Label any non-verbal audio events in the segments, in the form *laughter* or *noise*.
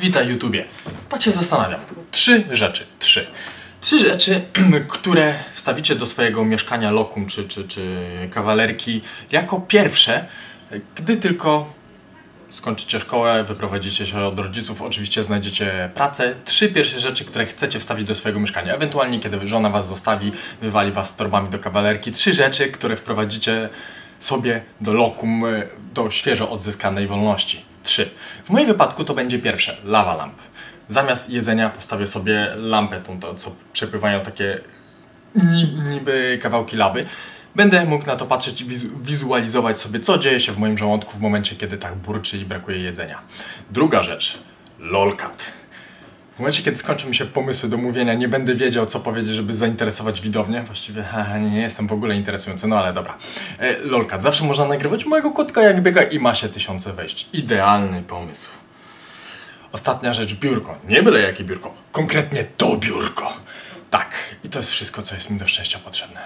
Witaj YouTubie. Tak się zastanawiam. Trzy rzeczy. Trzy. Trzy rzeczy, *clears throat* które wstawicie do swojego mieszkania lokum czy, czy, czy kawalerki jako pierwsze, gdy tylko skończycie szkołę, wyprowadzicie się od rodziców, oczywiście znajdziecie pracę. Trzy pierwsze rzeczy, które chcecie wstawić do swojego mieszkania. Ewentualnie, kiedy żona was zostawi, wywali was torbami do kawalerki. Trzy rzeczy, które wprowadzicie sobie do lokum, do świeżo odzyskanej wolności. Trzy. W moim wypadku to będzie pierwsze, lawa lamp. Zamiast jedzenia postawię sobie lampę, tą, to, co przepływają takie ni- niby kawałki lawy. Będę mógł na to patrzeć i wizu- wizualizować sobie, co dzieje się w moim żołądku w momencie, kiedy tak burczy i brakuje jedzenia. Druga rzecz, lolcat. W momencie, kiedy skończą mi się pomysły do mówienia, nie będę wiedział, co powiedzieć, żeby zainteresować widownię. Właściwie haha, nie jestem w ogóle interesujący, no ale dobra. E, lolcat. Zawsze można nagrywać mojego kotka, jak biega i ma się tysiące wejść. Idealny pomysł. Ostatnia rzecz, biurko. Nie byle jakie biurko. Konkretnie to biurko. Tak. I to jest wszystko, co jest mi do szczęścia potrzebne.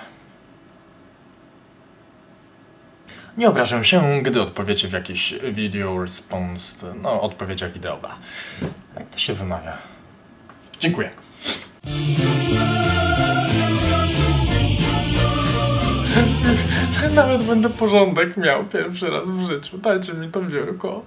Nie obrażę się, gdy odpowiecie w jakiś video response, no odpowiedziach wideo. Jak to się wymawia? Dziękuję. *laughs* Nawet będę porządek miał pierwszy raz w życiu. Dajcie mi to biurko.